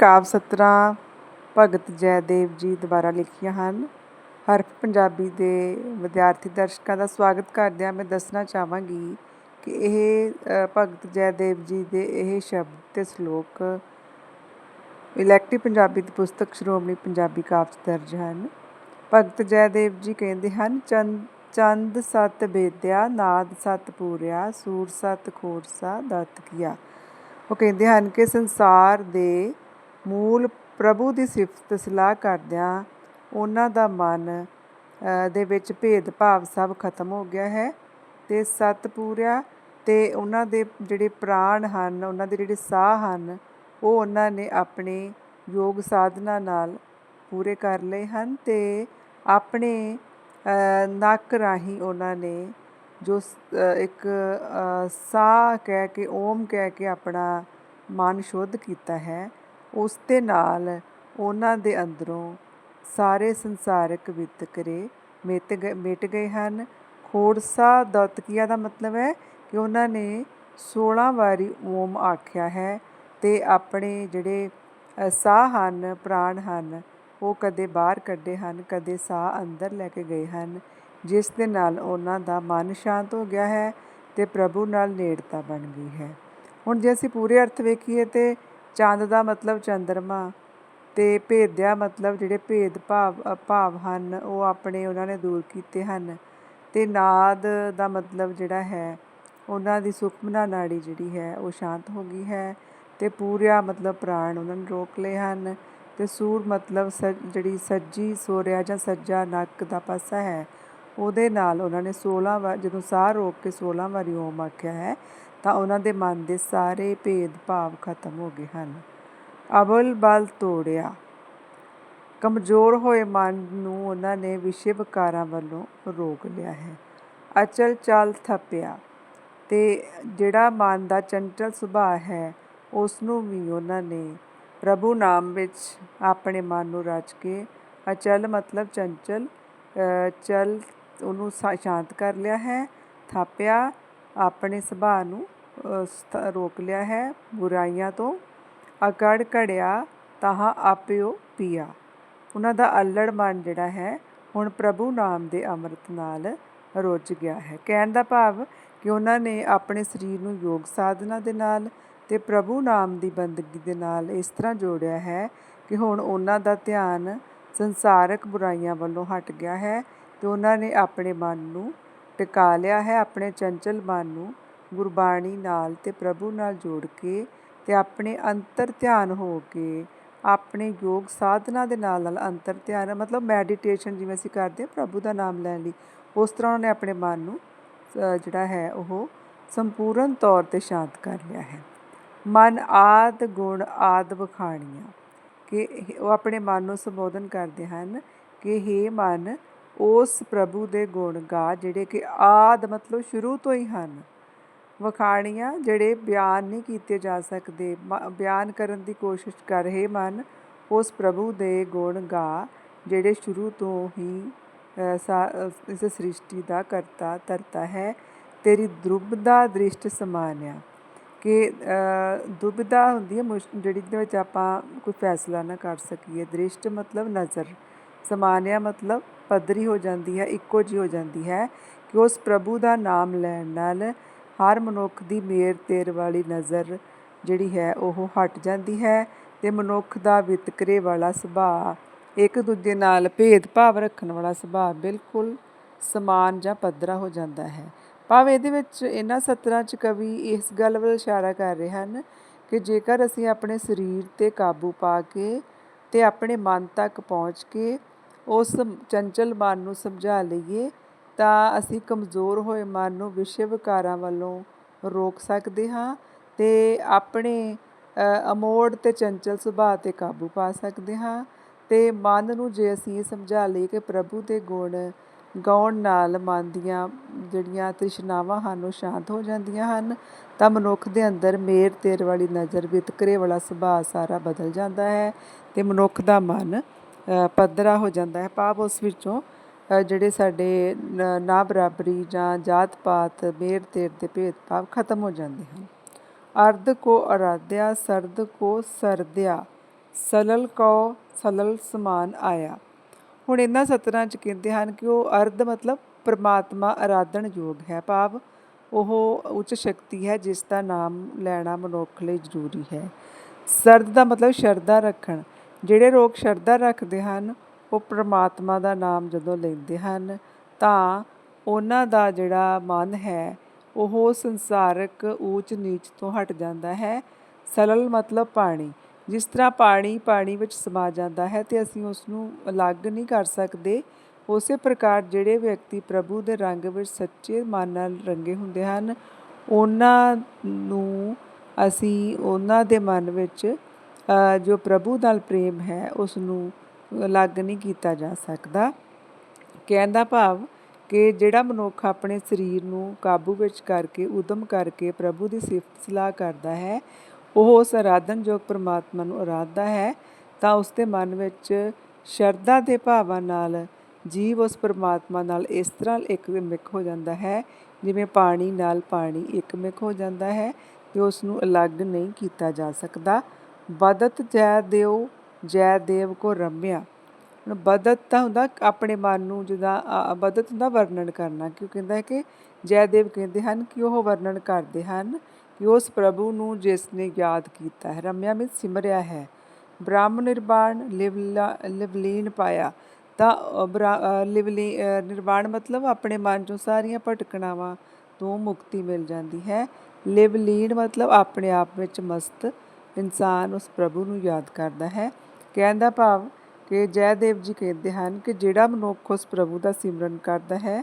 ਕਾਵਿ ਸਤਰਾਂ, ਭਗਤ ਜੈਦੇਵ ਜੀ ਦੁਆਰਾ ਲਿਖੀਆਂ ਹਨ। ਹਰਫ ਪੰਜਾਬੀ ਦੇ ਵਿਦਿਆਰਥੀ ਦਰਸ਼ਕਾਂ ਦਾ ਸਵਾਗਤ ਕਰਦਿਆਂ ਮੈਂ ਦੱਸਣਾ ਚਾਹਾਂਗੀ ਕਿ ਇਹ ਭਗਤ ਜੈਦੇਵ ਜੀ ਦੇ ਇਹ ਸ਼ਬਦ ਤੇ ਸ਼ਲੋਕ ਇਲੈਕਟਿਵ ਪੰਜਾਬੀ ਦੀ ਪੁਸਤਕ ਸ਼੍ਰੋਮਣੀ ਪੰਜਾਬੀ ਕਾਵਿ ਦਰਜ ਹਨ। ਭਗਤ ਜੈਦੇਵ ਜੀ ਕਹਿੰਦੇ ਹਨ, ਚੰਦ ਚੰਦ ਸਤ ਬੇਦਿਆ, ਨਾਦ ਸਤ ਪੂਰਿਆ, ਸੂਰ ਸਤ ਖੋਰਸਾ, ਦਤ ਕੀਆ। ਉਹ ਕਹਿੰਦੇ ਹਨ ਕਿ ਸੰਸਾਰ ਦੇ ਮੂਲ ਪ੍ਰਭੂ ਦੀ ਸਿਫਤ ਸਲਾਹ ਕਰਦਿਆਂ ਉਹਨਾਂ ਦਾ ਮਨ ਦੇ ਵਿੱਚ ਭੇਦਭਾਵ ਸਭ ਖਤਮ ਹੋ ਗਿਆ ਹੈ ਤੇ ਸਤ ਪੂਰਿਆ ਤੇ ਉਹਨਾਂ ਦੇ ਜਿਹੜੇ ਪ੍ਰਾਣ ਹਨ, ਉਹਨਾਂ ਦੇ ਜਿਹੜੇ ਸਾਹ ਹਨ, ਉਹ ਉਹਨਾਂ ਨੇ ਆਪਣੇ ਯੋਗ ਸਾਧਨਾ ਨਾਲ ਪੂਰੇ ਕਰ ਲਏ ਹਨ ਤੇ ਆਪਣੇ ਨੱਕ ਰਾਹੀਂ ਉਹਨਾਂ ਨੇ ਜੋ ਇੱਕ ਸਾਹ ਕਹਿ ਕੇ, ਓਮ ਕਹਿ ਕੇ ਆਪਣਾ ਮਨ ਸ਼ੁੱਧ ਕੀਤਾ ਹੈ। ਉਸ ਦੇ ਨਾਲ ਉਹਨਾਂ ਦੇ ਅੰਦਰੋਂ ਸਾਰੇ ਸੰਸਾਰਕ ਵਿਤਕਰੇ ਮਿਟ ਗਏ ਮਿਟ ਗਏ ਹਨ। ਖੋੜਸਾ ਦੌਤਕੀਆ ਦਾ ਮਤਲਬ ਹੈ ਕਿ ਉਹਨਾਂ ਨੇ 16 ਵਾਰੀ ਓਮ ਆਖਿਆ ਹੈ ਤੇ ਆਪਣੇ ਜਿਹੜੇ ਸਾਹ ਹਨ, ਪ੍ਰਾਣ ਹਨ, ਉਹ ਕਦੇ ਬਾਹਰ ਕੱਢੇ ਹਨ, ਕਦੇ ਸਾਹ ਅੰਦਰ ਲੈ ਕੇ ਗਏ ਹਨ, ਜਿਸ ਦੇ ਨਾਲ ਉਹਨਾਂ ਦਾ ਮਨ ਸ਼ਾਂਤ ਹੋ ਗਿਆ ਹੈ ਤੇ ਪ੍ਰਭੂ ਨਾਲ ਨੇੜਤਾ ਬਣ ਗਈ ਹੈ। ਹੁਣ ਜੇ ਅਸੀਂ ਪੂਰੇ ਅਰਥ ਵੇਖੀਏ ਤੇ ਚੰਦ ਦਾ ਮਤਲਬ ਚੰਦਰਮਾ ਅਤੇ ਭੇਦਿਆ ਮਤਲਬ ਜਿਹੜੇ ਭੇਦ ਭਾਵ ਭਾਵ ਹਨ, ਉਹ ਆਪਣੇ ਉਹਨਾਂ ਨੇ ਦੂਰ ਕੀਤੇ ਹਨ। ਅਤੇ ਨਾਦ ਦਾ ਮਤਲਬ ਜਿਹੜਾ ਹੈ, ਉਹਨਾਂ ਦੀ ਸੁਖਮਨਾ ਨਾੜੀ ਜਿਹੜੀ ਹੈ, ਉਹ ਸ਼ਾਂਤ ਹੋ ਗਈ ਹੈ ਅਤੇ ਪੂਰਿਆ ਮਤਲਬ ਪ੍ਰਾਣ ਉਹਨਾਂ ਨੇ ਰੋਕ ਲਏ ਹਨ ਅਤੇ ਸੂਰ ਮਤਲਬ ਸ, ਜਿਹੜੀ ਸੱਜੀ ਸੋਰਿਆ ਜਾਂ ਸੱਜਾ ਨੱਕ ਦਾ ਪਾਸਾ ਹੈ, ਉਹਦੇ ਨਾਲ ਉਹਨਾਂ ਨੇ 16 ਵਾਰ, ਜਦੋਂ ਸਾਹ ਰੋਕ ਕੇ 16 ਵਾਰੀ ਓਮ ਆਖਿਆ ਹੈ ਤਾਂ ਉਹਨਾਂ ਦੇ ਮਨ ਦੇ ਸਾਰੇ ਭੇਦਭਾਵ ਖਤਮ ਹੋ ਗਏ ਹਨ। ਅਬਲ ਬਲ ਤੋੜਿਆ। ਕਮਜ਼ੋਰ ਹੋਏ ਮਨ ਨੂੰ ਉਹਨਾਂ ਨੇ ਵਿਸ਼ੇ ਵਿਕਾਰਾਂ ਵੱਲੋਂ ਰੋਕ ਲਿਆ ਹੈ। ਅਚਲ ਚਲ ਥੱਪਿਆ ਤੇ ਜਿਹੜਾ ਮਨ ਦਾ ਚੰਚਲ ਸੁਭਾਅ ਹੈ ਉਸ ਨੂੰ ਵੀ ਉਹਨਾਂ ਨੇ ਪ੍ਰਭੂ ਨਾਮ ਵਿੱਚ ਆਪਣੇ ਮਨ ਨੂੰ ਰਚ ਕੇ ਅਚਲ ਮਤਲਬ ਚੰਚਲ ਅ, ਚਲ ਉਹਨੂੰ ਸ਼ਾਂਤ ਕਰ ਲਿਆ ਹੈ ਥਾਪਿਆ ਆਪਣੇ ਸੁਭਾਅ ਨੂੰ ਰੋਕ ਲਿਆ ਹੈ ਬੁਰਾਈਆਂ ਤੋਂ। ਅਕੜ ਘੜਿਆ ਤਾਹਾਂ ਆਪਿਓ ਪੀਆ। ਉਹਨਾਂ ਦਾ ਅਲੜ ਮਨ ਜਿਹੜਾ ਹੈ, ਹੁਣ ਪ੍ਰਭੂ ਨਾਮ ਦੇ ਅੰਮ੍ਰਿਤ ਨਾਲ ਰੁੱਝ ਗਿਆ ਹੈ। ਕਹਿਣ ਦਾ ਭਾਵ ਕਿ ਉਹਨਾਂ ਨੇ ਆਪਣੇ ਸਰੀਰ ਨੂੰ ਯੋਗ ਸਾਧਨਾ ਦੇ ਨਾਲ ਤੇ ਪ੍ਰਭੂ ਨਾਮ ਦੀ ਬੰਦਗੀ ਦੇ ਨਾਲ ਇਸ ਤਰ੍ਹਾਂ ਜੋੜਿਆ ਹੈ ਕਿ ਹੁਣ ਉਹਨਾਂ ਦਾ ਧਿਆਨ ਸੰਸਾਰਕ ਬੁਰਾਈਆਂ ਵੱਲੋਂ ਹਟ ਗਿਆ ਹੈ ਤੇ ਉਹਨਾਂ ਨੇ ਆਪਣੇ ਮਨ ਨੂੰ ਟਿਕਾ ਲਿਆ ਹੈ, ਆਪਣੇ ਚੰਚਲ ਮਨ ਨੂੰ ਗੁਰਬਾਣੀ ਨਾਲ ਅਤੇ ਪ੍ਰਭੂ ਨਾਲ ਜੋੜ ਕੇ ਅਤੇ ਆਪਣੇ ਅੰਤਰ ਧਿਆਨ ਹੋ ਕੇ ਆਪਣੇ ਯੋਗ ਸਾਧਨਾ ਦੇ ਨਾਲ ਨਾਲ ਅੰਤਰ ਧਿਆਨ ਮਤਲਬ ਮੈਡੀਟੇਸ਼ਨ ਜਿਵੇਂ ਅਸੀਂ ਕਰਦੇ ਹਾਂ, ਪ੍ਰਭੂ ਦਾ ਨਾਮ ਲੈਣ ਲਈ, ਉਸ ਤਰ੍ਹਾਂ ਉਹਨੇ ਆਪਣੇ ਮਨ ਨੂੰ ਜਿਹੜਾ ਹੈ ਉਹ ਸੰਪੂਰਨ ਤੌਰ ਤੇ ਸ਼ਾਂਤ ਕਰ ਲਿਆ ਹੈ। ਮਨ ਆਦ ਗੁਣ ਆਦ ਵਖਾਣੀਆਂ ਕਿ ਉਹ ਆਪਣੇ ਮਨ ਨੂੰ ਸੰਬੋਧਨ ਕਰਦੇ ਹਨ ਕਿ हे ਮਨ, ਉਸ ਪ੍ਰਭੂ ਦੇ ਗੁਣ ਗਾ ਜਿਹੜੇ ਕਿ ਆਦ ਮਤਲਬ ਸ਼ੁਰੂ ਤੋਂ ਹੀ ਹਨ। ਵਖਾਣੀਆਂ ਜਿਹੜੇ ਬਿਆਨ ਨਹੀਂ ਕੀਤੇ ਜਾ ਸਕਦੇ। ਮ- ਬਿਆਨ ਕਰਨ ਦੀ ਕੋਸ਼ਿਸ਼ ਕਰ ਰਹੇ ਮਨ ਉਸ ਪ੍ਰਭੂ ਦੇ ਗੁਣ ਗਾ ਜਿਹੜੇ ਸ਼ੁਰੂ ਤੋਂ ਹੀ ਸਾ- ਇਸ ਸ੍ਰਿਸ਼ਟੀ ਦਾ ਕਰਤਾ ਧਰਤਾ ਹੈ। ਤੇਰੀ ਦ੍ਰੁਬਦਾ ਦ੍ਰਿਸ਼ਟ ਸਮਾਨਿਆ। ਕਿ ਅ, ਹੁੰਦੀ ਹੈ ਮੁਸ਼- ਜਿਹੜੀ ਦੇ ਵਿੱਚ ਆਪਾਂ ਕੋਈ ਫੈਸਲਾ ਨਾ ਕਰ ਸਕੀਏ। ਦ੍ਰਿਸ਼ਟ ਮਤਲਬ ਨਜ਼ਰ ਸਮਾਨਿਆ ਮਤਲਬ ਪੱਧਰੀ ਹੋ ਜਾਂਦੀ ਹੈ ਇੱਕੋ ਜਿਹੀ ਹੋ ਜਾਂਦੀ ਹੈ ਕਿ ਉਸ ਪ੍ਰਭੂ ਦਾ ਨਾਮ ਲੈਣ ਨਾਲ ਹਰ ਮਨੁੱਖ ਦੀ ਮੇਰ ਤੇਰ ਵਾਲੀ ਨਜ਼ਰ ਜਿਹੜੀ ਹੈ ਉਹ ਹਟ ਜਾਂਦੀ ਹੈ ਤੇ ਮਨੁੱਖ ਦਾ ਵਿਤਕਰੇ ਵਾਲਾ ਸੁਭਾਅ, ਇੱਕ ਦੂਜੇ ਨਾਲ ਭੇਦਭਾਵ ਰੱਖਣ ਵਾਲਾ ਸੁਭਾਅ ਬਿਲਕੁਲ ਸਮਾਨ ਜਾਂ ਪੱਧਰਾ ਹੋ ਜਾਂਦਾ ਹੈ। ਭਾਵੇਂ ਇਹਦੇ ਵਿੱਚ ਇਹਨਾਂ ਸਤਰਾਂ 'ਚ ਕਵੀ ਇਸ ਗੱਲ ਵੱਲ ਇਸ਼ਾਰਾ ਕਰ ਰਹੇ ਹਨ ਕਿ ਜੇਕਰ ਅਸੀਂ ਆਪਣੇ ਸਰੀਰ ਤੇ ਕਾਬੂ ਪਾ ਕੇ ਤੇ ਆਪਣੇ ਮਨ ਤੱਕ ਪਹੁੰਚ ਕੇ ਉਸ ਚੰਚਲ ਮਨ ਨੂੰ ਸਮਝਾ ਲਈਏ ਤਾਂ ਅਸੀਂ ਕਮਜ਼ੋਰ ਹੋਏ ਮਨ ਨੂੰ ਵਿਸ਼ੇ ਵਿਕਾਰਾਂ ਵੱਲੋਂ ਰੋਕ ਸਕਦੇ ਹਾਂ ਅਤੇ ਆਪਣੇ ਅਮੋੜ ਅਤੇ ਚੰਚਲ ਸੁਭਾਅ ਤੇ ਕਾਬੂ ਪਾ ਸਕਦੇ ਹਾਂ ਅਤੇ ਮਨ ਨੂੰ ਜੇ ਅਸੀਂ ਇਹ ਸਮਝਾ ਲਈਏ ਕਿ ਪ੍ਰਭੂ ਦੇ ਗੁਣ ਗਾਉਣ ਨਾਲ ਮਨ ਦੀਆਂ ਜਿਹੜੀਆਂ ਤ੍ਰਿਸ਼ਨਾਵਾਂ ਹਨ ਉਹ ਸ਼ਾਂਤ ਹੋ ਜਾਂਦੀਆਂ ਹਨ, ਤਾਂ ਮਨੁੱਖ ਦੇ ਅੰਦਰ ਮੇਰ ਤੇਰ ਵਾਲੀ ਨਜ਼ਰ ਵਿਤਕਰੇ ਵਾਲਾ ਸੁਭਾਅ ਸਾਰਾ ਬਦਲ ਜਾਂਦਾ ਹੈ ਅਤੇ ਮਨੁੱਖ ਦਾ ਮਨ ਪੱਧਰਾ ਹੋ ਜਾਂਦਾ ਹੈ। ਭਾਵ ਉਸ ਵਿੱਚੋਂ ਜਿਹੜੇ ਸਾਡੇ ਨ- ਨਾ ਬਰਾਬਰੀ ਜਾਂ ਜਾਤ ਪਾਤ ਮੇਰ ਤੇਰ ਦੇ ਭੇਦਭਾਵ ਖਤਮ ਹੋ ਜਾਂਦੇ ਹਨ। ਅਰਧ ਕੋ ਅਰਾਧਿਆ ਸਰਦ ਕੋ ਸਰਦਿਆ ਸਲਲ ਕਉ ਸਲਲ ਸਮਾਨ ਆਇਆ। ਹੁਣ ਇਹਨਾਂ ਸਤਰਾਂ 'ਚ ਕਹਿੰਦੇ ਹਨ ਕਿ ਉਹ ਅਰਧ ਮਤਲਬ ਪਰਮਾਤਮਾ ਆਰਾਧਨ ਯੋਗ ਹੈ ਭਾਵ ਉਹ ਉੱਚ ਸ਼ਕਤੀ ਹੈ ਜਿਸ ਦਾ ਨਾਮ ਲੈਣਾ ਮਨੁੱਖ ਲਈ ਜ਼ਰੂਰੀ ਹੈ। ਸਰਦ ਦਾ ਮਤਲਬ ਸ਼ਰਧਾ ਰੱਖਣ। ਜਿਹੜੇ ਲੋਕ ਸ਼ਰਧਾ ਰੱਖਦੇ ਹਨ ਉਹ ਪਰਮਾਤਮਾ ਦਾ ਨਾਮ ਜਦੋਂ ਲੈਂਦੇ ਹਨ, ਤਾਂ ਉਹਨਾਂ ਦਾ ਜਿਹੜਾ ਮਨ ਹੈ, ਉਹ ਸੰਸਾਰਕ ਊਚ ਨੀਚ ਤੋਂ ਹਟ ਜਾਂਦਾ ਹੈ। ਸਲਲ ਮਤਲਬ ਪਾਣੀ। ਜਿਸ ਤਰ੍ਹਾਂ ਪਾਣੀ ਪਾਣੀ ਵਿੱਚ ਸਮਾ ਜਾਂਦਾ ਹੈ ਤੇ ਅਸੀਂ ਉਸ ਨੂੰ ਅਲੱਗ ਨਹੀਂ ਕਰ ਸਕਦੇ, ਉਸੇ ਪ੍ਰਕਾਰ ਜਿਹੜੇ ਵਿਅਕਤੀ ਪ੍ਰਭੂ ਦੇ ਰੰਗ ਵਿੱਚ ਸੱਚੇ ਮਨ ਨਾਲ ਰੰਗੇ ਹੁੰਦੇ ਹਨ, ਉਹਨਾਂ ਨੂੰ ਅਸੀਂ ਉਹਨਾਂ ਦੇ ਮਨ ਵਿੱਚ ਜੋ ਪ੍ਰਭੂ ਨਾਲ ਪ੍ਰੇਮ ਹੈ ਉਸ ਨੂੰ ਅਲੱਗ ਨਹੀਂ ਕੀਤਾ ਜਾ ਸਕਦਾ। ਕਹਿਣ ਦਾ ਭਾਵ ਕਿ ਜਿਹੜਾ ਮਨੁੱਖ ਆਪਣੇ ਸਰੀਰ ਨੂੰ ਕਾਬੂ ਵਿੱਚ ਕਰਕੇ, ਉਦਮ ਕਰਕੇ ਪ੍ਰਭੂ ਦੀ ਸਿਫਤ ਸਲਾਹ ਕਰਦਾ ਹੈ, ਉਹ ਉਸ ਆਰਾਧਨਯੋਗ ਪਰਮਾਤਮਾ ਨੂੰ ਆਰਾਧਦਾ ਹੈ, ਤਾਂ ਉਸ ਦੇ ਮਨ ਵਿੱਚ ਸ਼ਰਧਾ ਦੇ ਭਾਵਾਂ ਨਾਲ ਜੀਵ ਉਸ ਪਰਮਾਤਮਾ ਨਾਲ ਇਸ ਤਰ੍ਹਾਂ ਇੱਕ ਮਿਕ ਹੋ ਜਾਂਦਾ ਹੈ, ਜਿਵੇਂ ਪਾਣੀ ਨਾਲ ਪਾਣੀ ਇੱਕ ਮਿਕ ਹੋ ਜਾਂਦਾ ਹੈ ਤੇ ਉਸ ਨੂੰ ਅਲੱਗ ਨਹੀਂ ਕੀਤਾ ਜਾ ਸਕਦਾ। ਬਦਤ ਜੈ ਦਿਓ ਜੈ ਦੇਵ ਕੋ ਰਮਿਆ। ਹੁਣ ਬਦਤ ਤਾਂ ਹੁੰਦਾ ਆਪਣੇ ਮਨ ਨੂੰ ਜਿੱਦਾਂ ਬਦਤ ਹੁੰਦਾ ਵਰਣਨ ਕਰਨਾ। ਕਿਉਂ ਕਹਿੰਦਾ ਹੈ ਕਿ ਜੈਦੇਵ ਕਹਿੰਦੇ ਹਨ ਕਿ ਉਹ ਵਰਣਨ ਕਰਦੇ ਹਨ ਕਿ ਉਸ ਪ੍ਰਭੂ ਨੂੰ ਜਿਸ ਨੇ ਯਾਦ ਕੀਤਾ ਹੈ। ਰਮਿਆ ਵਿੱਚ ਸਿਮਰਿਆ ਹੈ। ਬ੍ਰਹਮ ਨਿਰਵਾਣ ਲਿਵਲਾ ਲਿਵਲੀਨ ਪਾਇਆ। ਤਾਂ ਅ, ਬ੍ਰਾ- ਲਿਵਲੀ ਨਿਰਵਾਣ ਮਤਲਬ ਆਪਣੇ ਮਨ ਚੋਂ ਸਾਰੀਆਂ ਭਟਕਣਾਵਾਂ ਤੋਂ ਮੁਕਤੀ ਮਿਲ ਜਾਂਦੀ ਹੈ। ਲਿਵਲੀਨ ਮਤਲਬ ਆਪਣੇ ਆਪ ਵਿੱਚ ਮਸਤ ਇਨਸਾਨ ਉਸ ਪ੍ਰਭੂ ਨੂੰ ਯਾਦ ਕਰਦਾ ਹੈ। ਕਹਿਣ ਦਾ ਭਾਵ ਕਿ ਜੈਦੇਵ ਜੀ ਕਹਿੰਦੇ ਹਨ ਕਿ ਜਿਹੜਾ ਮਨੁੱਖ ਉਸ ਪ੍ਰਭੂ ਦਾ ਸਿਮਰਨ ਕਰਦਾ ਹੈ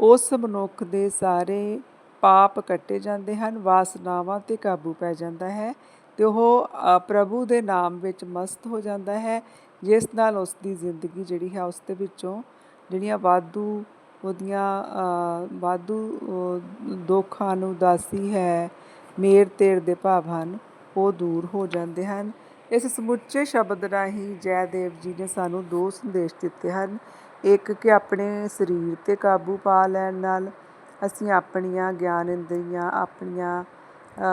ਉਸ ਮਨੁੱਖ ਦੇ ਸਾਰੇ ਪਾਪ ਕੱਟੇ ਜਾਂਦੇ ਹਨ ਵਾਸਨਾਵਾਂ ਤੇ ਕਾਬੂ ਪੈ ਜਾਂਦਾ ਹੈ ਤੇ ਉਹ ਪ੍ਰਭੂ ਦੇ ਨਾਮ ਵਿੱਚ ਮਸਤ ਹੋ ਜਾਂਦਾ ਹੈ ਜਿਸ ਨਾਲ ਉਸ ਦੀ ਜ਼ਿੰਦਗੀ ਜਿਹੜੀ ਹੈ ਉਸ ਦੇ ਵਿੱਚੋਂ ਜਿਹੜੀਆਂ ਵਾਧੂ ਉਹਦੀਆਂ ਵਾਧੂ ਅ, ਦੁੱਖ ਹਨ ਉਦਾਸੀ ਹੈ ਮੇਰ ਤੇਰ ਦੇ ਭਾਵ ਹਨ ਉਹ ਦੂਰ ਹੋ ਜਾਂਦੇ ਹਨ। ਇਸ ਸਮੁੱਚੇ ਸ਼ਬਦ ਰਾਹੀਂ ਜੈਦੇਵ ਜੀ ਨੇ ਸਾਨੂੰ ਦੋ ਸੰਦੇਸ਼ ਦਿੱਤੇ ਹਨ। ਇੱਕ ਕਿ ਆਪਣੇ ਸਰੀਰ ਤੇ ਕਾਬੂ ਪਾ ਲੈਣ ਨਾਲ ਅਸੀਂ ਆਪਣੀਆਂ ਗਿਆਨ ਇੰਦਰੀਆਂ, ਆਪਣੀਆਂ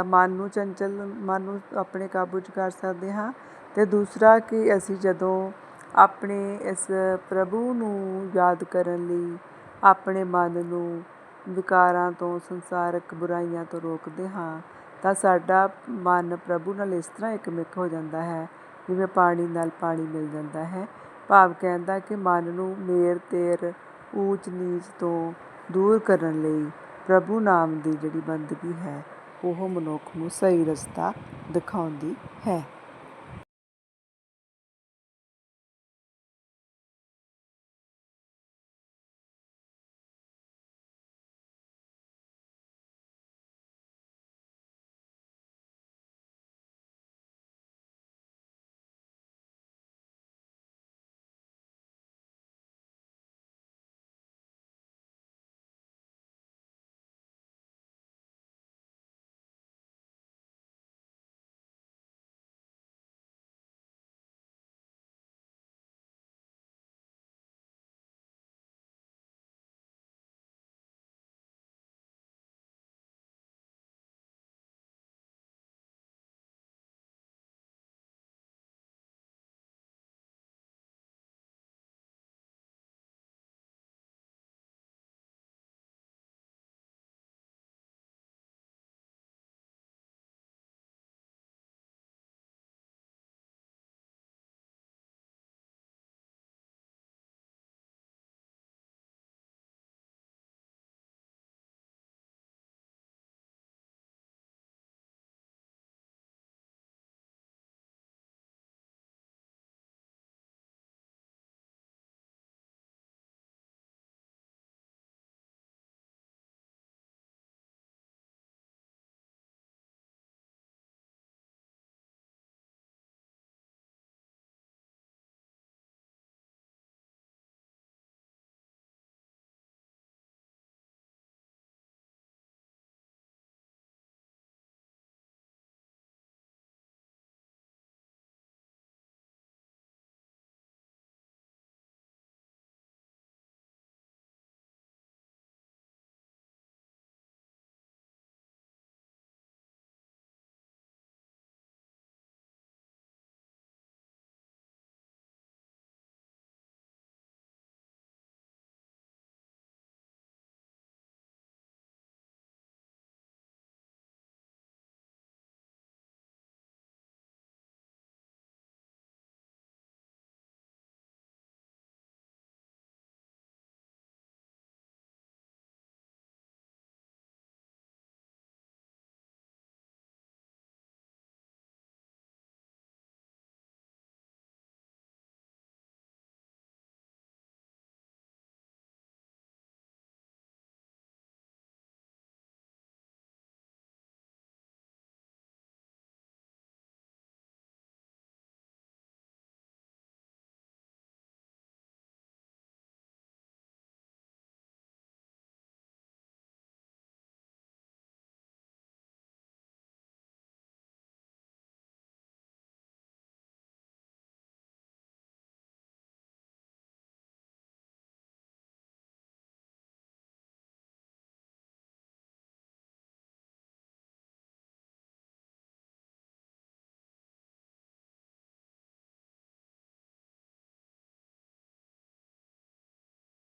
ਮਨ ਨੂੰ ਚੰਚਲ, ਮਨ ਨੂੰ ਆਪਣੇ ਕਾਬੂ 'ਚ ਕਰ ਸਕਦੇ ਹਾਂ ਤੇ ਦੂਸਰਾ ਕਿ ਅਸੀਂ ਜਦੋਂ ਆਪਣੇ ਇਸ ਪ੍ਰਭੂ ਨੂੰ ਯਾਦ ਕਰਨ ਲਈ ਆਪਣੇ ਮਨ ਨੂੰ ਵਿਕਾਰਾਂ ਤੋਂ, ਸੰਸਾਰਕ ਬੁਰਾਈਆਂ ਤੋਂ ਰੋਕਦੇ ਹਾਂ ਤਾਂ ਸਾਡਾ ਮਨ ਪ੍ਰਭੂ ਨਾਲ ਇਸ ਤਰ੍ਹਾਂ ਇੱਕਮਿਕ ਹੋ ਜਾਂਦਾ ਹੈ, ਜਿਵੇਂ ਪਾਣੀ ਨਾਲ ਪਾਣੀ ਮਿਲ ਜਾਂਦਾ ਹੈ। ਭਾਵ ਕਹਿੰਦਾ ਕਿ ਮਨ ਨੂੰ ਮੇਰ, ਤੇਰ, ਊਚ, ਨੀਚ ਤੋਂ ਦੂਰ ਕਰਨ ਲਈ ਪ੍ਰਭੂ ਨਾਮ ਦੀ ਜਿਹੜੀ ਬੰਦਗੀ ਹੈ, ਉਹ ਮਨੁੱਖ ਨੂੰ ਸਹੀ ਰਸਤਾ ਦਿਖਾਉਂਦੀ ਹੈ।